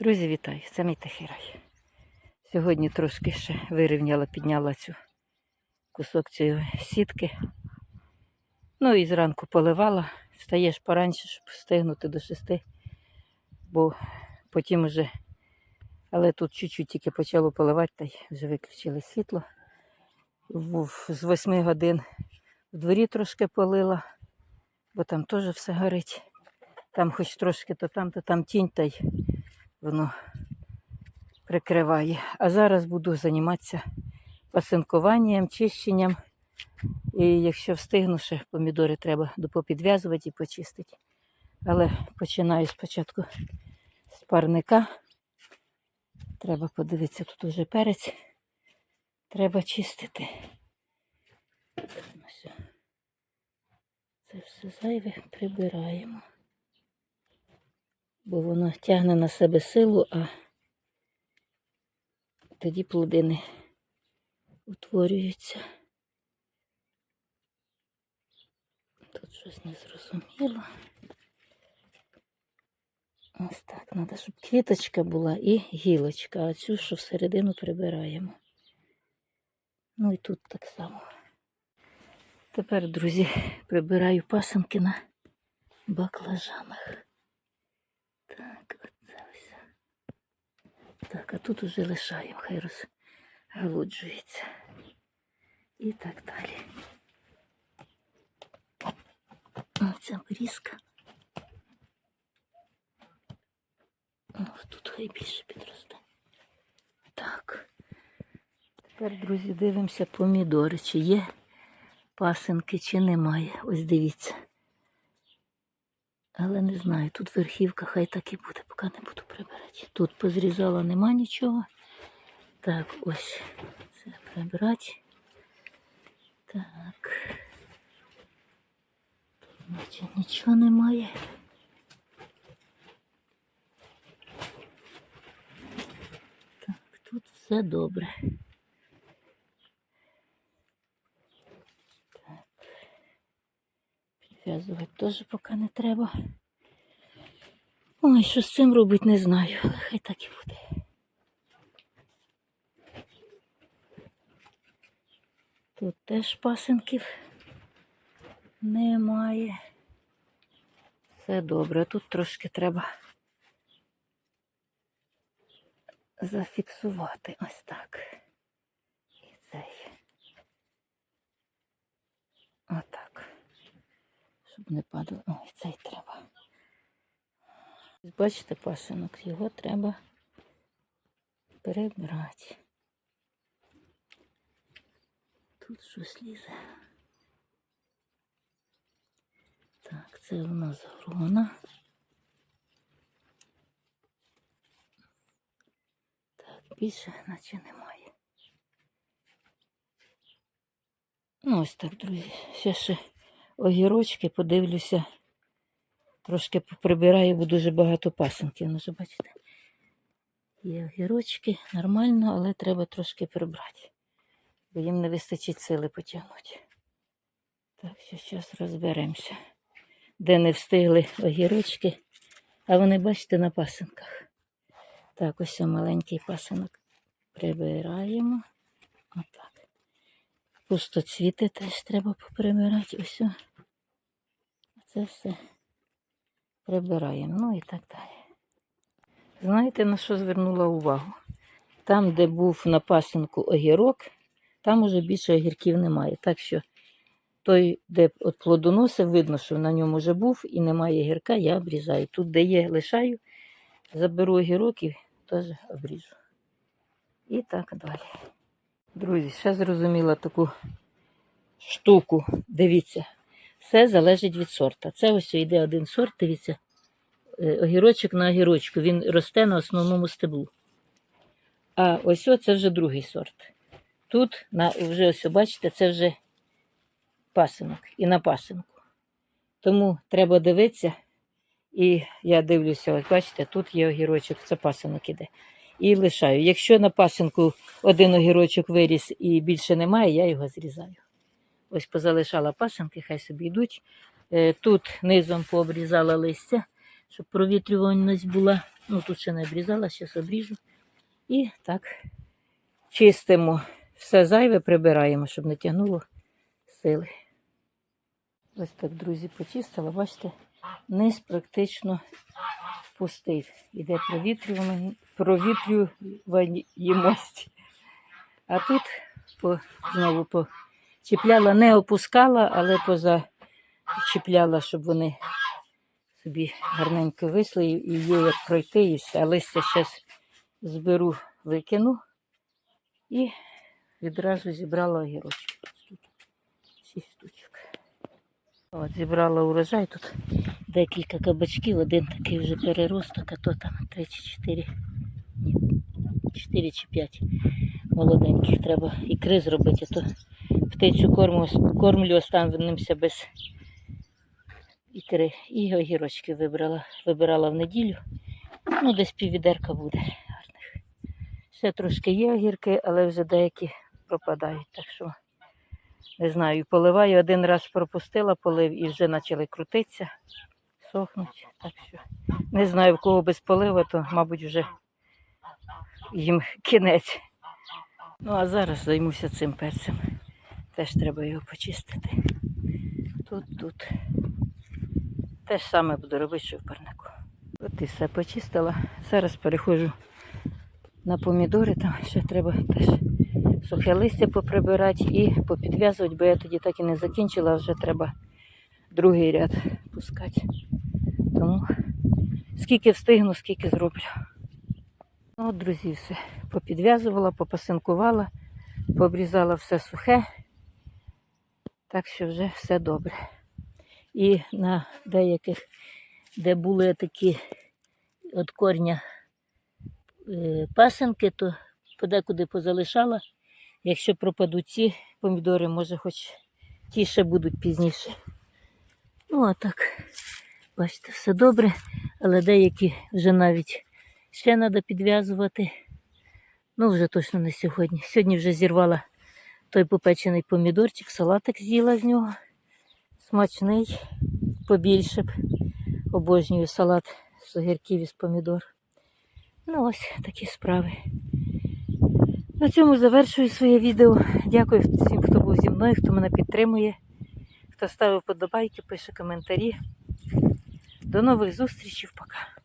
Друзі, вітаю! Це мій тихий. Сьогодні трошки ще вирівняла, підняла цю кусок цієї сітки. Ну і зранку поливала. Встаєш пораньше, щоб встигнути до шести, бо потім уже, але тут чуть-чуть тільки почало поливати, та й вже виключили світло. З восьми годин в дворі трошки полила, бо там теж все горить. Там хоч трошки, то там, то там тінь, та й воно прикриває. А зараз буду займатися пасинкуванням, чищенням. І якщо встигну, ще помідори треба допопідв'язувати і почистити. Але починаю спочатку з парника. Треба подивитися, тут уже перець. Треба чистити. Це все зайве прибираємо бо воно тягне на себе силу, а тоді плоди не утворюються. Тут щось незрозуміло. Ось так, треба, щоб квіточка була і гілочка, а цю, що всередину прибираємо. Ну і тут так само. Тепер, друзі, прибираю пасенки на баклажанах. Так, оце ось. Так, а тут уже лишаємо, хай розгалуджується. І так далі. Оця брізка. Тут хай більше підросте. Так. Тепер, друзі, дивимося помідори, чи є пасинки, чи немає. Ось дивіться. Але не знаю, тут верхівка хай так і буде, поки не буду прибирати. Тут позрізала нема нічого. Так, ось це прибрати. Так. Тут наче нічого немає. Так, тут все добре. Так. Підв'язувати теж поки не треба. Ой, що з цим робити, не знаю, але хай так і буде. Тут теж пасенків немає. Все добре, тут трошки треба зафіксувати ось так. І цей. Отак. Щоб не падало. Ой, цей треба. Бачите, пасинок, його треба перебрати. Тут щось лізе. Так, це у нас грона. Так, більше наче немає. Ну, ось так, друзі. Ще ще огірочки, подивлюся. Трошки прибираю, бо дуже багато пасенків. Ну, бачите. Є огірочки, нормально, але треба трошки прибрати. Бо їм не вистачить сили потягнути. Так, що зараз розберемося. Де не встигли огірочки, а вони, бачите, на пасенках. Так, ось маленький пасенок прибираємо. Отак. Пустоцвіти теж треба поприбирати. Ось. Це все прибираємо. Ну і так далі. Знаєте, на що звернула увагу? Там, де був на пасинку огірок, там уже більше огірків немає. Так що той, де от плодоносив, видно, що на ньому вже був і немає гірка, я обрізаю. Тут, де є, лишаю, заберу огірок і теж обріжу. І так далі. Друзі, ще зрозуміла таку штуку. Дивіться, все залежить від сорта. Це ось йде один сорт, дивіться, е, огірочок на огірочку. Він росте на основному стеблу. А ось це вже другий сорт. Тут, на, вже ось, бачите, це вже пасинок і на пасинку. Тому треба дивитися. І я дивлюся, ось бачите, тут є огірочок, це пасинок іде. І лишаю. Якщо на пасинку один огірочок виріс і більше немає, я його зрізаю. Ось позалишала пасинки, хай собі йдуть. Е, Тут низом пообрізала листя, щоб провітрюваність була. Ну тут ще не обрізала, зараз обріжу. І так чистимо. Все зайве прибираємо, щоб не тягнуло сили. Ось так, друзі, почистила. Бачите, низ практично пустий. Іде провітрювання, провітрюваємость. А тут по, знову почіпляла, не опускала, але позачіпляла, щоб вони собі гарненько висли і є як пройти, і все. Листя зараз зберу, викину і відразу зібрала огірочки. Шість штучок. От, зібрала урожай. Тут декілька кабачків, один такий вже переросток, а то там три чи чотири. Ні, чотири чи п'ять молоденьких. Треба ікри зробити, а то птицю корму, кормлю останемося без ікри. І огірочки вибрала. Вибирала в неділю. Ну, десь піввідерка буде гарних. Ще трошки є огірки, але вже деякі пропадають. Так що не знаю, поливаю. Один раз пропустила полив і вже почали крутитися, сохнуть. Так що не знаю, в кого без полива, то, мабуть, вже їм кінець. Ну, а зараз займуся цим перцем. Теж треба його почистити. Тут, тут. Те ж саме буду робити, що в парнику. От і все почистила. Зараз переходжу на помідори, там ще треба теж сухе листя поприбирати і попідв'язувати, бо я тоді так і не закінчила, вже треба другий ряд пускати. Тому скільки встигну, скільки зроблю. Ну, от, друзі, все. Попідв'язувала, попасинкувала, пообрізала все сухе. Так що вже все добре. І на деяких, де були такі від корня е, пасинки, то подекуди позалишала. Якщо пропадуть ці помідори, може хоч ті ще будуть пізніше. Ну, а так, бачите, все добре, але деякі вже навіть ще треба підв'язувати. Ну, вже точно не сьогодні. Сьогодні вже зірвала той попечений помідорчик, салатик з'їла з нього. Смачний, побільше б. Обожнюю салат з огірків і помідор. Ну, ось такі справи. На цьому завершую своє відео. Дякую всім, хто був зі мною, хто мене підтримує, хто ставив подобайки, пише коментарі. До нових зустрічей, пока.